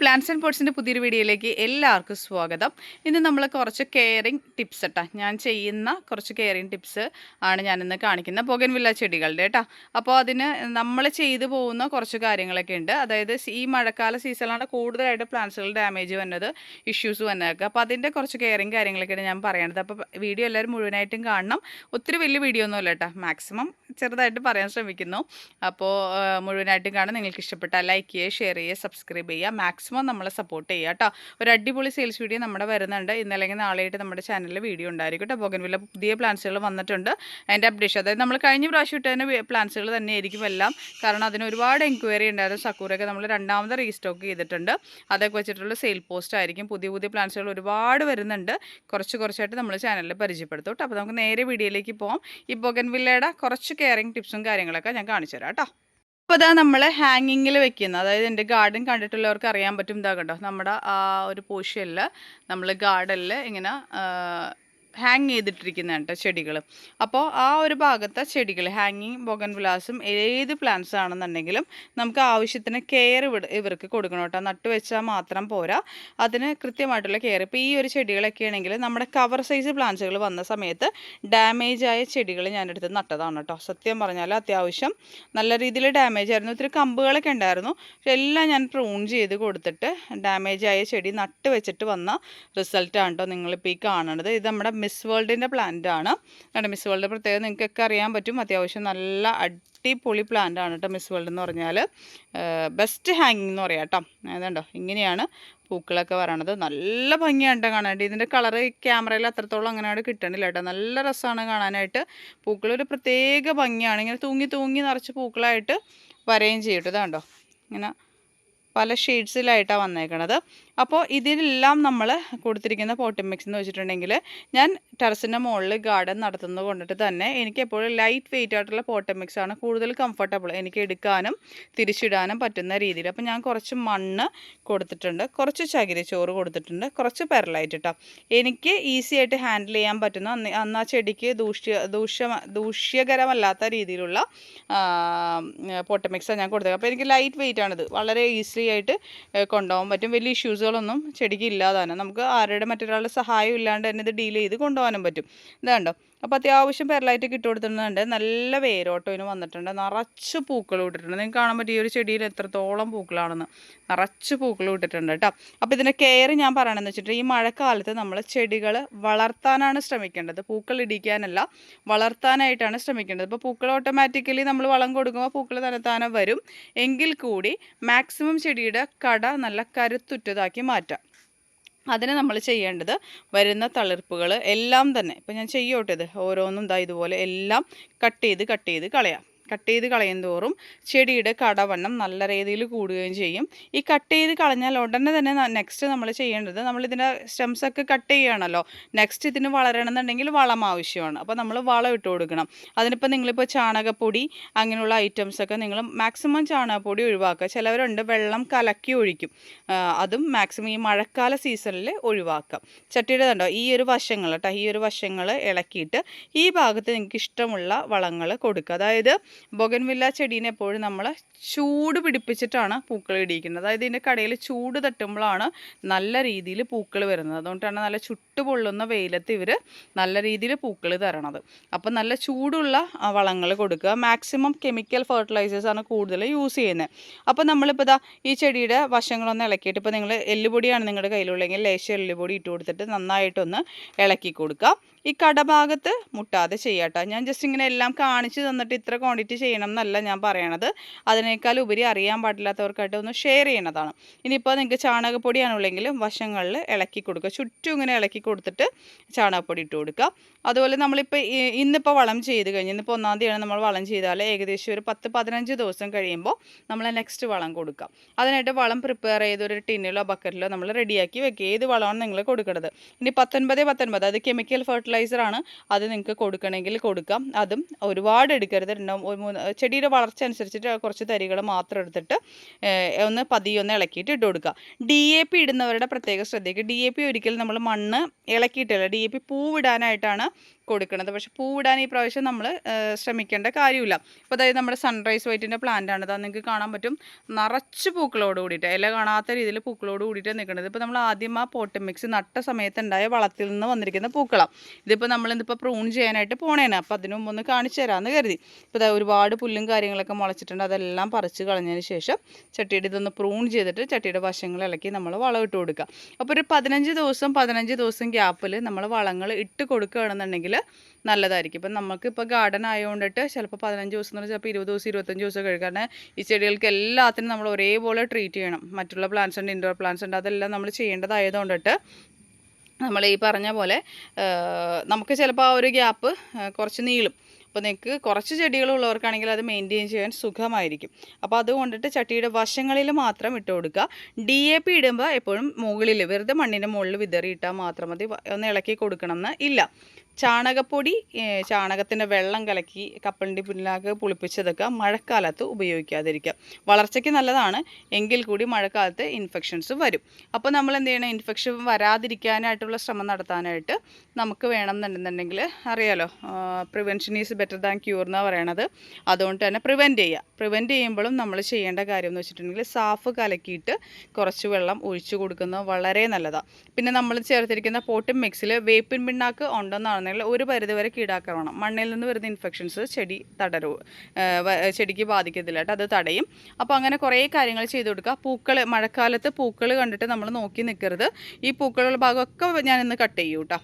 Plants and പോട്ട്സിന്റെ പുതിയൊരു വീഡിയോയിലേക്ക് എല്ലാവർക്കും സ്വാഗതം. ഇന്ന് നമ്മൾ കുറച്ച് കെയറിങ് ടിപ്സ് കേട്ടോ ഞാൻ ചെയ്യുന്ന കുറച്ച് കെയറിങ് ടിപ്സ് ആണ് ഞാനിന്ന് കാണിക്കുന്നത്. പൊകൻവില്ല ചെടികളുടെ കേട്ടോ അപ്പോൾ അതിന് നമ്മൾ ചെയ്തു പോകുന്ന കുറച്ച് കാര്യങ്ങളൊക്കെ ഉണ്ട്. അതായത് ഈ മഴക്കാല സീസണിലാണ് കൂടുതലായിട്ട് പ്ലാന്റ്സുകൾ ഡാമേജ് വന്നത് ഇഷ്യൂസ് വന്നതൊക്കെ. അപ്പോൾ അതിന്റെ കുറച്ച് കെയറിങ് കാര്യങ്ങളൊക്കെയാണ് ഞാൻ പറയണത്. അപ്പോൾ വീഡിയോ എല്ലാവരും മുഴുവനായിട്ടും കാണണം. ഒത്തിരി വലിയ വീഡിയോ ഒന്നുമല്ല കേട്ടോ മാക്സിമം ചെറുതായിട്ട് പറയാൻ ശ്രമിക്കുന്നു. അപ്പോൾ മുഴുവനായിട്ടും കാണാൻ നിങ്ങൾക്ക് ഇഷ്ടപ്പെട്ടാൽ ലൈക്ക് ചെയ്യുക ഷെയർ ചെയ്യുക സബ്സ്ക്രൈബ് ചെയ്യുക. മാക്സിമം നമ്മളെ സപ്പോർട്ട് ചെയ്യുക കേട്ടോ. ഒരു അടിപൊളി സെയിൽസ് വീഡിയോ നമ്മുടെ വരുന്നുണ്ട്. ഇന്നല്ലെങ്കിൽ നാളെയായിട്ട് നമ്മുടെ ചാനലിൽ വീഡിയോ ഉണ്ടായിരിക്കും കേട്ടോ. ബോഗൻവില്ല പുതിയ പ്ലാൻസുകൾ വന്നിട്ടുണ്ട്. അതിന്റെ അപ്ഡേഷൻ അതായത് നമ്മൾ കഴിഞ്ഞ പ്രാവശ്യം ഇട്ടതിന് പ്ലാൻസുകൾ തന്നെയായിരിക്കും എല്ലാം. കാരണം അതിന് ഒരുപാട് എൻക്വയറി ഉണ്ടായിരുന്നു. സക്കൂറൊക്കെ നമ്മൾ രണ്ടാമത് റീസ്റ്റോക്ക് ചെയ്തിട്ടുണ്ട്. അതൊക്കെ വെച്ചിട്ടുള്ള സെയിൽ പോസ്റ്റ് ആയിരിക്കും. പുതിയ പുതിയ പ്ലാൻസുകൾ ഒരുപാട് വരുന്നുണ്ട്. കുറച്ച് കുറച്ചായിട്ട് നമ്മൾ ചാനലിൽ പരിചയപ്പെടുത്തും കേട്ടോ. അപ്പോൾ നമുക്ക് നേരെ വീഡിയോയിലേക്ക് പോകാം ഈ ബൊഗൻവില്ലയുടെ കുറച്ച് കെയറിങ് ടിപ്സും കാര്യങ്ങളൊക്കെ ഞാൻ കാണിച്ചു തരാം കേട്ടോ. അപ്പോൾ അതാ നമ്മൾ ഹാങ്ങിങ്ങിൽ വെക്കുന്ന. അതായത് എന്റെ ഗാർഡൻ കണ്ടിട്ടുള്ളവർക്ക് അറിയാൻ പറ്റും. ഇതാ കണ്ടോ? നമ്മുടെ ആ ഒരു പോഷ്യനിൽ നമ്മൾ ഗാർഡനിൽ ഇങ്ങനെ ഹാങ് ചെയ്തിട്ടിരിക്കുന്ന കേട്ടോ ചെടികൾ അപ്പോൾ ആ ഒരു ഭാഗത്തെ ചെടികൾ ഹാങ്ങിങ് ബൊഗൻ വിലാസും ഏത് പ്ലാന്റ്സ് ആണെന്നുണ്ടെങ്കിലും നമുക്ക് ആവശ്യത്തിന് കെയർ ഇവർക്ക് കൊടുക്കണം കേട്ടോ. നട്ടുവെച്ചാൽ മാത്രം പോരാ. അതിന് കൃത്യമായിട്ടുള്ള കെയർ ഇപ്പോൾ ഈ ഒരു ചെടികളൊക്കെ ആണെങ്കിൽ നമ്മുടെ കവർ സൈസ് പ്ലാന്റ്സുകൾ വന്ന സമയത്ത് ഡാമേജ് ആയ ചെടികൾ ഞാനെടുത്ത് നട്ടതാണ് കേട്ടോ. സത്യം പറഞ്ഞാൽ അത്യാവശ്യം നല്ല രീതിയിൽ ഡാമേജ് ആയിരുന്നു. ഒത്തിരി കമ്പുകളൊക്കെ ഉണ്ടായിരുന്നു. പക്ഷെ എല്ലാം ഞാൻ പ്രൂൺ ചെയ്ത് കൊടുത്തിട്ട് ഡാമേജ് ആയ ചെടി നട്ട് വെച്ചിട്ട് വന്ന റിസൾട്ടാണ് കേട്ടോ നിങ്ങളിപ്പോൾ ഈ കാണുന്നത് ഇത് നമ്മുടെ മിസ് വേൾഡിന്റെ പ്ലാന്റ് ആണ്. കണ്ടോ മിസ് വേൾഡ് പ്രത്യേകം നിങ്ങൾക്കൊക്കെ അറിയാൻ പറ്റും. അത്യാവശ്യം നല്ല അടിപൊളി പ്ലാന്റ് ആണ് കേട്ടോ മിസ് വേൾഡ് എന്ന് പറഞ്ഞാൽ ബെസ്റ്റ് ഹാങ്ങിങ് എന്ന് പറയാം കേട്ടോ അതുണ്ടോ ഇങ്ങനെയാണ് പൂക്കളൊക്കെ വരണത്. നല്ല ഭംഗിയാണ് കേട്ടോ കാണാനായിട്ട് ഇതിന്റെ കളറ് ക്യാമറയിൽ അത്രത്തോളം അങ്ങനെയാണ് കിട്ടണില്ല കേട്ടോ നല്ല രസമാണ് കാണാനായിട്ട്. പൂക്കളൊരു പ്രത്യേക ഭംഗിയാണ്. ഇങ്ങനെ തൂങ്ങി തൂങ്ങി നിറച്ച് പൂക്കളായിട്ട് വരയും ചെയ്യും കേട്ടോ ഇതാണ്ടോ ഇങ്ങനെ പല ഷെയ്ഡ്സിലായിട്ടാണ് വന്നേക്കണത്. അപ്പോൾ ഇതിലെല്ലാം നമ്മൾ കൊടുത്തിരിക്കുന്ന പോട്ടി മിക്സ് എന്ന് വെച്ചിട്ടുണ്ടെങ്കിൽ ഞാൻ ടെറസിന്റെ മുകളിൽ ഗാർഡൻ നടത്തുന്നത് കൊണ്ടിട്ട് തന്നെ എനിക്ക് എപ്പോഴും ലൈറ്റ് വെയിറ്റ് ആയിട്ടുള്ള പോട്ടി മിക്സ് ആണ് കൂടുതൽ കംഫർട്ടബിൾ എനിക്ക് എടുക്കാനും തിരിച്ചിടാനും പറ്റുന്ന രീതിയിൽ. അപ്പോൾ ഞാൻ കുറച്ച് മണ്ണ് കൊടുത്തിട്ടുണ്ട് കുറച്ച് ചകിരി ചോറ് കൊടുത്തിട്ടുണ്ട് കുറച്ച് പെരലൈറ്റ് കേട്ടോ എനിക്ക് ഈസി ആയിട്ട് ഹാൻഡിൽ ചെയ്യാൻ പറ്റുന്ന അന്ന് അന്ന് ആ ചെടിക്ക് ദൂഷ്യ ദൂഷ്യ ദൂഷ്യകരമല്ലാത്ത രീതിയിലുള്ള പോട്ടി മിക്സാണ് ഞാൻ കൊടുത്തത്. അപ്പോൾ എനിക്ക് ലൈറ്റ് വെയിറ്റ് ആണിത്. വളരെ ഈസിലി ആയിട്ട് കൊണ്ടുപോകാൻ പറ്റും. വലിയ ഇഷ്യൂസുകളൊന്നും ചെടിക്ക് ഇല്ലാതാണ് നമുക്ക് ആരുടെ മറ്റൊരാളുടെ സഹായം ഇല്ലാണ്ട് തന്നെ ഇത് ഡീൽ ചെയ്ത് കൊണ്ടുപോകാനും പറ്റും. ഇതാണ്ടോ അപ്പോൾ അത്യാവശ്യം പെരലായിട്ട് കിട്ടുകൊടുത്തിട്ടുണ്ട് നല്ല വേരോട്ടോ ഇതിന് വന്നിട്ടുണ്ട്. നിറച്ച് പൂക്കൾ വിട്ടിട്ടുണ്ട് നിങ്ങൾക്ക് കാണാൻ പറ്റും ഈ ഒരു ചെടിയിൽ എത്രത്തോളം പൂക്കളാണെന്ന്. നിറച്ച് പൂക്കൾ വിട്ടിട്ടുണ്ട് കേട്ടോ. അപ്പോൾ ഇതിന്റെ കെയർ ഞാൻ പറയണമെന്ന് വെച്ചിട്ട് ഈ മഴക്കാലത്ത് നമ്മൾ ചെടികൾ വളർത്താനാണ് ശ്രമിക്കേണ്ടത്. പൂക്കൾ ഇടിക്കാനല്ല വളർത്താനായിട്ടാണ് ശ്രമിക്കേണ്ടത്. ഇപ്പോൾ പൂക്കൾ ഓട്ടോമാറ്റിക്കലി നമ്മൾ വളം കൊടുക്കുമ്പോൾ പൂക്കൾ തന്നെത്താനെ വരും. എങ്കിൽ കൂടി മാക്സിമം ചെടിയുടെ കട നല്ല കരുത്തുറ്റതാക്കി മാറ്റാം. അതിന് നമ്മൾ ചെയ്യേണ്ടത് വരുന്ന തളിർപ്പുകൾ എല്ലാം തന്നെ. ഇപ്പം ഞാൻ ചെയ്യോട്ടെ ഇത്? ഓരോന്നും ഇതാ ഇതുപോലെ എല്ലാം കട്ട് ചെയ്ത് കട്ട് ചെയ്ത് കളയാം. കട്ട് ചെയ്ത് കളയും തോറും ചെടിയുടെ കടവണ്ണം നല്ല രീതിയിൽ കൂടുകയും ചെയ്യും. ഈ കട്ട് ചെയ്ത് കളഞ്ഞാൽ ഉടനെ തന്നെ നെക്സ്റ്റ് നമ്മൾ ചെയ്യേണ്ടത് നമ്മൾ ഇതിന്റെ സ്റ്റെംസൊക്കെ കട്ട് ചെയ്യുകയാണല്ലോ. നെക്സ്റ്റ് ഇതിന് വളരണമെന്നുണ്ടെങ്കിൽ വളം ആവശ്യമാണ്. അപ്പോൾ നമ്മൾ വളം ഇട്ട് കൊടുക്കണം. അതിനിപ്പോൾ നിങ്ങളിപ്പോൾ ചാണകപ്പൊടി അങ്ങനെയുള്ള ഐറ്റംസൊക്കെ നിങ്ങൾ മാക്സിമം ചാണകപ്പൊടി ഒഴിവാക്കുക. ചിലവരുണ്ട് വെള്ളം കലക്കി ഒഴിക്കും. അതും മാക്സിമം ഈ മഴക്കാല സീസണിൽ ഒഴിവാക്കാം ചട്ടിയുടെ കണ്ടോ? ഈ ഒരു വശങ്ങൾ കേട്ടോ. ഈ ഒരു വശങ്ങൾ ഇളക്കിയിട്ട് ഈ ഭാഗത്ത് നിങ്ങൾക്ക് ഇഷ്ടമുള്ള വളങ്ങൾ കൊടുക്കുക. അതായത് ബൊഗൻവില്ല ചെടീനെ എപ്പോഴും നമ്മൾ ചൂട് പിടിപ്പിച്ചിട്ടാണ് പൂക്കൾ ഇടിയിക്കുന്നത്. അതായത് ഇതിന്റെ കടയിൽ ചൂട് തട്ടുമ്പോഴാണ് നല്ല രീതിയിൽ പൂക്കൾ വരുന്നത്. അതുകൊണ്ടാണ് നല്ല ചുട്ടു പൊള്ളുന്ന വെയിലത്ത് ഇവർ നല്ല രീതിയിൽ പൂക്കൾ തരണത്. അപ്പം നല്ല ചൂടുള്ള വളങ്ങൾ കൊടുക്കുക. മാക്സിമം കെമിക്കൽ ഫെർട്ടിലൈസേഴ്സാണ് കൂടുതൽ യൂസ് ചെയ്യുന്നത് അപ്പോൾ നമ്മളിപ്പോൾ ഇതാ ഈ ചെടിയുടെ വശങ്ങളൊന്ന് ഇളക്കിയിട്ട് ഇപ്പോൾ നിങ്ങൾ എല്ലുപൊടിയാണ് നിങ്ങളുടെ കയ്യിലുള്ളെങ്കിൽ ലേശം എല്ലുപൊടി ഇട്ട് കൊടുത്തിട്ട് നന്നായിട്ടൊന്ന് ഇളക്കി കൊടുക്കുക. ഈ കടഭാഗത്ത് മുട്ടാതെ ചെയ്യാട്ടോ ഞാൻ ജസ്റ്റ് ഇങ്ങനെ എല്ലാം കാണിച്ച് തന്നിട്ട് ഇത്ര ക്വാണ്ടിറ്റി ചെയ്യണം എന്നല്ല ഞാൻ പറയണത്. അതിനേക്കാൾ ഉപരി അറിയാൻ പാടില്ലാത്തവർക്കായിട്ട് ഒന്ന് ഷെയർ ചെയ്യണതാണ്. ഇനിയിപ്പോൾ നിങ്ങൾക്ക് ചാണകപ്പൊടിയാണുള്ളെങ്കിൽ വശങ്ങളിൽ ഇളക്കി കൊടുക്കുക. ചുറ്റും ഇങ്ങനെ ഇളക്കി കൊടുത്തിട്ട് ചാണകപ്പൊടി ഇട്ട് കൊടുക്കുക. അതുപോലെ നമ്മളിപ്പോൾ ഇന്നിപ്പോൾ വളം ചെയ്ത് കഴിഞ്ഞ് ഇന്നിപ്പോൾ ഒന്നാം തീയതിയാണ് നമ്മൾ വളം ചെയ്താൽ ഏകദേശം ഒരു പത്ത് പതിനഞ്ച് ദിവസം കഴിയുമ്പോൾ നമ്മൾ നെക്സ്റ്റ് വളം കൊടുക്കാം അതിനായിട്ട് വളം പ്രിപ്പയർ ചെയ്ത് ഒരു ടിന്നിലോ ബക്കറ്റിലോ നമ്മൾ റെഡിയാക്കി വെക്കുക. ഏത് വളമാണ് നിങ്ങൾ കൊടുക്കുന്നത് ഇനി പത്തൊൻപത് പത്തൊൻപത് അത് കെമിക്കൽ ഫെർട്ടിലൈസറാണ് അത് നിങ്ങൾക്ക് കൊടുക്കണമെങ്കിൽ കൊടുക്കാം. അതും ഒരുപാട് എടുക്കരുത്. ചെടിയുടെ വളർച്ച അനുസരിച്ചിട്ട് കുറച്ച് തരികൾ മാത്രം എടുത്തിട്ട് ഒന്ന് പതിയൊന്ന് ഇളക്കിയിട്ട് ഇട്ട് കൊടുക്കുക. ഡി എ പി ഇടുന്നവരുടെ പ്രത്യേക ശ്രദ്ധിക്കുക ഡി എ പി ഒരിക്കലും നമ്മൾ മണ്ണ് ഇളക്കിയിട്ടില്ല. ഡി എ പി പൂവിടാനായിട്ടാണ് കൊടുക്കുന്നത് പക്ഷെ പൂവിടാൻ ഈ പ്രാവശ്യം നമ്മൾ ശ്രമിക്കേണ്ട കാര്യമില്ല. ഇപ്പോൾ അതായത് നമ്മുടെ സൺറൈസ് വൈറ്റിന്റെ പ്ലാന്റ് ആണ്. അത് നിങ്ങൾക്ക് കാണാൻ പറ്റും. നിറച്ച് പൂക്കളോട് കൂടിയിട്ട് ഇല കാണാത്ത രീതിയിൽ പൂക്കളോട് കൂടിയിട്ട് നിൽക്കുന്നത് ഇപ്പോൾ നമ്മൾ ആദ്യം ആ പോട്ട് മിക്സ് നട്ട സമയത്തുണ്ടായ വളത്തിൽ നിന്ന് വന്നിരിക്കുന്ന പൂക്കളാണ് ഇതിപ്പോൾ നമ്മൾ ഇതിപ്പോൾ പ്രൂൺ ചെയ്യാനായിട്ട് പോണേനെ അപ്പോൾ അതിനു മുമ്പ് ഒന്ന് കാണിച്ചു തരാമെന്ന് കരുതി. ഇപ്പോൾ ഒരുപാട് പുല്ലും കാര്യങ്ങളൊക്കെ മുളച്ചിട്ടുണ്ട്. അതെല്ലാം പറിച്ച് കളഞ്ഞതിന് ശേഷം ചട്ടിയുടെ ഇതൊന്ന് പ്രൂൺ ചെയ്തിട്ട് ചട്ടിയുടെ വശങ്ങൾ ഇളക്കി നമ്മൾ വളം ഇട്ട് കൊടുക്കുക. അപ്പോൾ ഒരു പതിനഞ്ച് ദിവസം പതിനഞ്ച് ദിവസം ഗ്യാപ്പിൽ നമ്മൾ വളങ്ങൾ ഇട്ട് കൊടുക്കുകയാണെന്നുണ്ടെങ്കിൽ നല്ലതായിരിക്കും. ഇപ്പം നമുക്ക് ഇപ്പോൾ ഗാർഡൻ ആയതുകൊണ്ടിട്ട് ചിലപ്പോൾ പതിനഞ്ച് ദിവസം എന്ന് ചിലപ്പോൾ ഇരുപത് ദിവസം ഇരുപത്തഞ്ച് ദിവസം കഴിയും കാരണം ഈ ചെടികൾക്ക് എല്ലാത്തിനും നമ്മൾ ഒരേപോലെ ട്രീറ്റ് ചെയ്യണം. മറ്റുള്ള പ്ലാന്റ്സ് ഉണ്ട് ഇൻഡോർ പ്ലാന്റ്സ് ഉണ്ട് അതെല്ലാം നമ്മൾ ചെയ്യേണ്ടതായതുകൊണ്ടിട്ട് നമ്മൾ ഈ പറഞ്ഞ പോലെ നമുക്ക് ചിലപ്പോൾ ആ ഒരു ഗ്യാപ്പ് കുറച്ച് നീളും. അപ്പോൾ നിങ്ങൾക്ക് കുറച്ച് ചെടികളുള്ളവർക്കാണെങ്കിൽ അത് മെയിന്റെയിൻ ചെയ്യാൻ സുഖമായിരിക്കും. അപ്പോൾ അതുകൊണ്ടിട്ട് ചട്ടിയുടെ വശങ്ങളിൽ മാത്രം ഇട്ട് കൊടുക്കുക. ഡി എ പി ഇടുമ്പോൾ എപ്പോഴും മുകളിൽ വെറുതെ മണ്ണിന്റെ മുകളിൽ വിതറിയിട്ടാൽ മാത്രം മതി. ഒന്ന് ഇളക്കി കൊടുക്കണം എന്ന് ഇല്ല. ചാണകപ്പൊടി ചാണകത്തിന്റെ വെള്ളം കലക്കി കപ്പലിന്റെ പിന്നിലാക്ക് പുളിപ്പിച്ചതൊക്കെ മഴക്കാലത്ത് ഉപയോഗിക്കാതിരിക്കുക. വളർച്ചയ്ക്ക് നല്ലതാണ് എങ്കിൽ കൂടി മഴക്കാലത്ത് ഇൻഫെക്ഷൻസ് വരും. അപ്പോൾ നമ്മൾ എന്ത് ചെയ്യണം? ഇൻഫെക്ഷൻ വരാതിരിക്കാനായിട്ടുള്ള ശ്രമം നടത്താനായിട്ട് നമുക്ക് വേണം വേണമെന്നുണ്ടെന്നുണ്ടെങ്കിൽ അറിയാലോ prevention is better than cure എന്നാണ് പറയണത്. അതുകൊണ്ട് തന്നെ പ്രിവെന്റ് ചെയ്യുക. പ്രിവെന്റ് ചെയ്യുമ്പോഴും നമ്മൾ ചെയ്യേണ്ട കാര്യം എന്ന് വെച്ചിട്ടുണ്ടെങ്കിൽ സാഫ് കലക്കിയിട്ട് കുറച്ച് വെള്ളം ഒഴിച്ചു കൊടുക്കുന്നത് വളരെ നല്ലതാണ് പിന്നെ നമ്മൾ ചേർത്തിരിക്കുന്ന പോട്ടും മിക്സിൽ വേപ്പിൻ പിണ്ണാക്ക് ഉണ്ടെന്നാണെന്നുണ്ടെങ്കിൽ ഒരു പരിധിവരെ കീടാക്രമണം. മണ്ണിൽ നിന്ന് വരുന്ന ഇൻഫെക്ഷൻസ് ചെടി തടരു. ചെടിക്ക് ബാധിക്കത്തില്ല കേട്ടോ അത് തടയും. അപ്പോൾ അങ്ങനെ കുറേ കാര്യങ്ങൾ ചെയ്ത് കൊടുക്കുക. പൂക്കൾ മഴക്കാലത്ത് പൂക്കൾ കണ്ടിട്ട് നമ്മൾ നോക്കി നിൽക്കരുത് ഈ പൂക്കളുള്ള ഭാഗമൊക്കെ ഞാൻ ഇന്ന് കട്ട് ചെയ്യും കേട്ടോ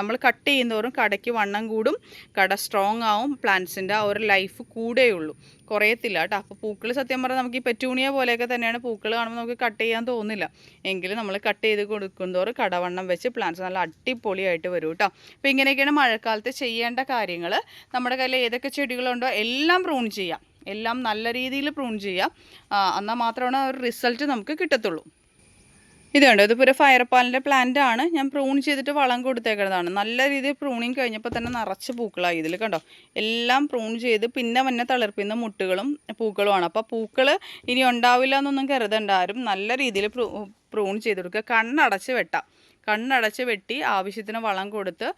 നമ്മൾ കട്ട് ചെയ്യുന്നതോറും കടയ്ക്ക് വണ്ണം കൂടും കട സ്ട്രോങ് ആവും പ്ലാന്റ്സിന്റെ ആ ഒരു ലൈഫ് കൂടെയുള്ളൂ കുറയത്തില്ല കേട്ടോ. അപ്പോൾ പൂക്കൾ സത്യം പറഞ്ഞാൽ നമുക്ക് ഈ പെറ്റൂണിയ പോലെയൊക്കെ തന്നെയാണ് പൂക്കൾ കാണുമ്പോൾ നമുക്ക് കട്ട് ചെയ്യാൻ തോന്നില്ല. എങ്കിലും നമ്മൾ കട്ട് ചെയ്ത് കൊടുക്കുന്തോറും കടവണ്ണം വെച്ച് പ്ലാന്റ്സ് നല്ല അടിപൊളിയായിട്ട് വരും കേട്ടോ അപ്പോൾ ഇങ്ങനെയൊക്കെയാണ് മഴക്കാലത്ത് ചെയ്യേണ്ട കാര്യങ്ങൾ നമ്മുടെ കയ്യിൽ ഏതൊക്കെ ചെടികളുണ്ടോ എല്ലാം പ്രൂൺ ചെയ്യാം. എല്ലാം നല്ല രീതിയിൽ പ്രൂൺ ചെയ്യാം. എന്നാൽ മാത്രമാണ് ആ ഒരു റിസൾട്ട് നമുക്ക് കിട്ടത്തുള്ളൂ. ഇത് കണ്ടോ? ഇതിപ്പോൾ ഒരു ഫയർപാലിന്റെ പ്ലാന്റ് ആണ്. ഞാൻ പ്രൂൺ ചെയ്തിട്ട് വളം കൊടുത്തേക്കുന്നതാണ് നല്ല രീതിയിൽ പ്രൂണിങ് കഴിഞ്ഞപ്പോൾ തന്നെ നിറച്ച് പൂക്കളായി. ഇതിൽ കണ്ടോ? എല്ലാം പ്രൂൺ ചെയ്ത് പിന്നെ വന്നെ തളിർപ്പിന്ന മുട്ടുകളും പൂക്കളുമാണ്. അപ്പോൾ പൂക്കൾ ഇനി ഉണ്ടാവില്ല എന്നൊന്നും കരുതണ്ട. ആരും നല്ല രീതിയിൽ പ്രൂൺ ചെയ്ത് കൊടുക്കുക. കണ്ണടച്ച് വെട്ടാം. കണ്ണടച്ച് വെട്ടി ആവശ്യത്തിന് വളം കൊടുത്ത്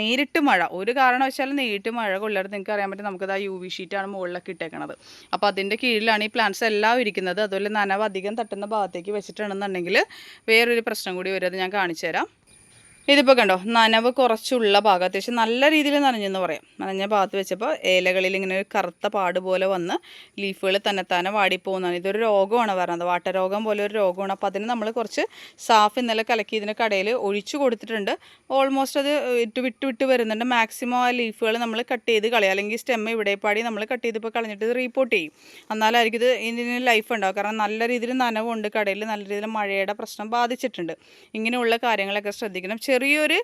നേരിട്ട് മഴ. ഒരു കാരണവശാലും നേരിട്ട് മഴ കൊള്ളരുത്. നിങ്ങൾക്ക് അറിയാൻ പറ്റും നമുക്കത് ആ യു വി ഷീറ്റാണ് മുകളിലൊക്കെ ഇട്ടേക്കണത്. അപ്പോൾ അതിന്റെ കീഴിലാണ് ഈ പ്ലാന്റ്സ് എല്ലാം ഇരിക്കുന്നത്. അതുപോലെ നനവ് അധികം തട്ടുന്ന ഭാഗത്തേക്ക് വെച്ചിട്ടുണ്ടെന്നുണ്ടെങ്കിൽ വേറൊരു പ്രശ്നം കൂടി വരും. അത് ഞാൻ കാണിച്ചു തരാം ഇതിപ്പോൾ കണ്ടോ നനവ് കുറച്ചുള്ള ഭാഗം. അത്യാവശ്യം നല്ല രീതിയിൽ നനഞ്ഞെന്ന് പറയാം. നനഞ്ഞ ഭാഗത്ത് വെച്ചപ്പോൾ ഇലകളിൽ ഇങ്ങനെ ഒരു കറുത്ത പാട് പോലെ വന്ന് ലീഫുകൾ തന്നെത്താനെ വാടിപ്പോകുന്നതാണ് ഇതൊരു രോഗമാണ് പറയുന്നത് വാട്ടരോഗം പോലെ ഒരു രോഗമാണ്. അപ്പോൾ അതിന് നമ്മൾ കുറച്ച് സാഫ് ഇന്നലെ കലക്കി ഇതിന് കടയിൽ ഒഴിച്ചു കൊടുത്തിട്ടുണ്ട്. ഓൾമോസ്റ്റ് അത് ഇട്ട് വിട്ട് വിട്ട് വരുന്നുണ്ട്. മാക്സിമം ആ ലീഫുകൾ നമ്മൾ കട്ട് ചെയ്ത് കളയുക അല്ലെങ്കിൽ സ്റ്റെമ്മ ഇവിടെ പാടി നമ്മൾ കട്ട് ചെയ്തിപ്പോൾ കളഞ്ഞിട്ട് ഇത് റീപ്പോർട്ട് ചെയ്യും. എന്നാലായിരിക്കും ഇത് ഇതിന് ലൈഫ് ഉണ്ടാവും. കാരണം നല്ല രീതിയിൽ നനവുണ്ട്. കടയിൽ നല്ല രീതിയിൽ മഴയുടെ പ്രശ്നം ബാധിച്ചിട്ടുണ്ട്. ഇങ്ങനെയുള്ള കാര്യങ്ങളൊക്കെ ശ്രദ്ധിക്കണം. ചെറിയൊരു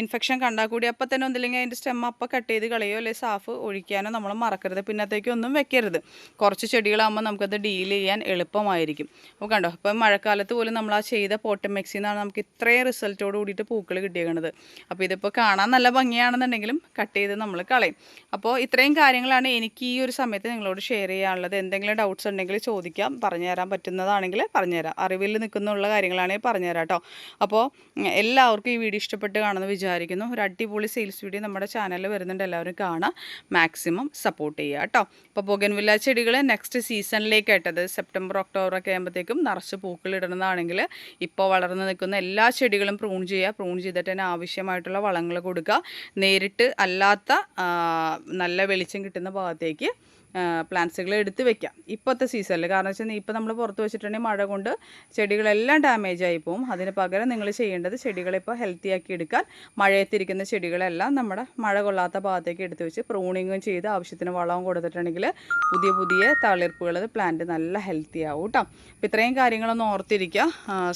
ഇൻഫെക്ഷൻ കണ്ടാൽ കൂടി അപ്പം തന്നെ ഒന്നില്ലെങ്കിൽ അതിന്റെ സ്റ്റെമ്മ അപ്പം കട്ട് ചെയ്ത് കളയോ അല്ലെങ്കിൽ സാഫ് ഒഴിക്കാനോ നമ്മൾ മറക്കരുത്. പിന്നത്തേക്ക് ഒന്നും വെക്കരുത്. കുറച്ച് ചെടികളാകുമ്പോൾ നമുക്കത് ഡീൽ ചെയ്യാൻ എളുപ്പമായിരിക്കും. അപ്പോൾ കണ്ടോ? ഇപ്പം മഴക്കാലത്ത് പോലും നമ്മൾ ആ ചെയ്ത പോട്ടം മിക്സിൽ നിന്നാണ് നമുക്ക് ഇത്രയും റിസൾട്ടോട് കൂടിയിട്ട് പൂക്കൾ കിട്ടിയേക്കണത്. അപ്പോൾ ഇതിപ്പോൾ കാണാൻ നല്ല ഭംഗിയാണെന്നുണ്ടെങ്കിലും കട്ട് ചെയ്ത് നമ്മൾ കളയും. അപ്പോൾ ഇത്രയും കാര്യങ്ങളാണ് എനിക്ക് ഈ ഒരു സമയത്ത് നിങ്ങളോട് ഷെയർ ചെയ്യാനുള്ളത്. എന്തെങ്കിലും ഡൗട്ട്സ് ഉണ്ടെങ്കിൽ ചോദിക്കാം. പറഞ്ഞു തരാൻ പറ്റുന്നതാണെങ്കിൽ പറഞ്ഞുതരാം അറിവിൽ നിൽക്കുന്നുള്ള കാര്യങ്ങളാണെങ്കിൽ പറഞ്ഞുതരാം കേട്ടോ. അപ്പോൾ എല്ലാവർക്കും ഈ വീഡിയോ ഇഷ്ടപ്പെട്ട് കാണുമെന്ന് വിചാരിക്കുന്നു. ഒരു അടിപൊളി സെയിൽസ് വീഡിയോ നമ്മുടെ ചാനലിൽ വരുന്നുണ്ട്. എല്ലാവരും കാണാം മാക്സിമം സപ്പോർട്ട് ചെയ്യുക കേട്ടോ. ഇപ്പോൾ ബൊഗൻവില്ല ചെടികൾ നെക്സ്റ്റ് സീസണിലേക്കായിട്ടത് സെപ്റ്റംബർ ഒക്ടോബർ ഒക്കെ ആകുമ്പോഴത്തേക്കും നിറച്ച് പൂക്കൾ ഇടുന്നതാണെങ്കിൽ ഇപ്പോൾ വളർന്നു നിൽക്കുന്ന എല്ലാ ചെടികളും പ്രൂൺ ചെയ്യുക. പ്രൂൺ ചെയ്തിട്ട് തന്നെ ആവശ്യമായിട്ടുള്ള വളങ്ങൾ കൊടുക്കുക. നേരിട്ട് അല്ലാത്ത നല്ല വെളിച്ചം കിട്ടുന്ന ഭാഗത്തേക്ക് പ്ലാന്റ്സുകൾ എടുത്ത് വെക്കാം. ഇപ്പോഴത്തെ സീസണിൽ കാരണം വെച്ചാൽ ഇപ്പോൾ നമ്മൾ പുറത്ത് വെച്ചിട്ടുണ്ടെങ്കിൽ മഴ കൊണ്ട് ചെടികളെല്ലാം ഡാമേജ് ആയി പോകും അതിന് പകരം നിങ്ങൾ ചെയ്യേണ്ടത് ചെടികളെ ഇപ്പോൾ ഹെൽത്തി ആക്കി എടുക്കാൻ മഴയത്തിരിക്കുന്ന ചെടികളെല്ലാം നമ്മുടെ മഴ കൊള്ളാത്ത ഭാഗത്തേക്ക് എടുത്ത് വെച്ച് പ്രൂണിങ്ങും ചെയ്ത് ആവശ്യത്തിന് വളവും കൊടുത്തിട്ടുണ്ടെങ്കിൽ പുതിയ പുതിയ തളിർപ്പുകൾ പ്ലാന്റ് നല്ല ഹെൽത്തി ആവും കേട്ടോ. അപ്പോൾ ഇത്രയും കാര്യങ്ങളൊന്ന് ഓർത്തിരിക്കുക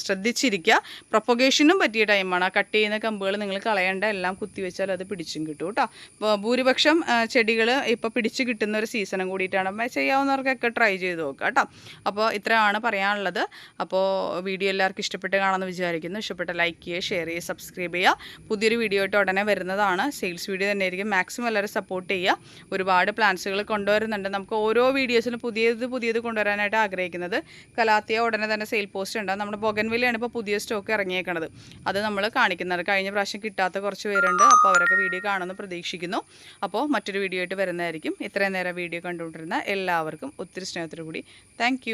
ശ്രദ്ധിച്ചിരിക്കുക പ്രൊപ്പഗേഷനും പറ്റിയ ടൈമാണ് ആ കട്ട് ചെയ്യുന്ന കമ്പുകൾ നിങ്ങൾ കളയേണ്ട എല്ലാം കുത്തിവെച്ചാൽ അത് പിടിച്ചും കിട്ടും കേട്ടോ. ഭൂരിപക്ഷം ചെടികൾ ഇപ്പോൾ പിടിച്ചു കിട്ടുന്ന ഒരു സീസണും കൂടിയിട്ടാണ്. അപ്പം ചെയ്യാവുന്നവർക്കൊക്കെ ട്രൈ ചെയ്ത് നോക്കുക കേട്ടോ. അപ്പോൾ ഇത്രയാണ് പറയാനുള്ളത്. അപ്പോൾ വീഡിയോ എല്ലാവർക്കും ഇഷ്ടപ്പെട്ട് കാണാമെന്ന് വിചാരിക്കുന്നു. ഇഷ്ടപ്പെട്ട ലൈക്ക് ചെയ്യുക ഷെയർ ചെയ്യുക സബ്സ്ക്രൈബ് ചെയ്യുക. പുതിയൊരു വീഡിയോ ആയിട്ട് ഉടനെ വരുന്നതാണ്. സെയിൽസ് വീഡിയോ തന്നെ ആയിരിക്കും. മാക്സിമം എല്ലാവരും സപ്പോർട്ട് ചെയ്യുക. ഒരുപാട് പ്ലാൻസുകൾ കൊണ്ടുവരുന്നുണ്ട്. നമുക്ക് ഓരോ വീഡിയോസിലും പുതിയത് പുതിയത് കൊണ്ടുവരാനായിട്ട് ആഗ്രഹിക്കുന്നത്. കലാത്തിയ ഉടനെ തന്നെ സെയിൽ പോസ്റ്റ് ഉണ്ട്. നമ്മുടെ ബൊഗൻവില്ലയാണ് ഇപ്പോൾ പുതിയ സ്റ്റോക്ക് ഇറങ്ങിയേക്കണത്. അത് നമ്മൾ കാണിക്കുന്നത്. കഴിഞ്ഞ പ്രാവശ്യം കിട്ടാത്ത കുറച്ച് പേരുണ്ട്. അപ്പോൾ അവരൊക്കെ വീഡിയോ കാണുമെന്ന് പ്രതീക്ഷിക്കുന്നു. അപ്പോൾ മറ്റൊരു വീഡിയോ ആയിട്ട് വരുന്നതായിരിക്കും. ഇത്രയും നേരം വീഡിയോ കണ്ടുകൊണ്ടിരുന്ന എല്ലാവർക്കും ഒത്തിരി സ്നേഹത്തോടു കൂടി താങ്ക്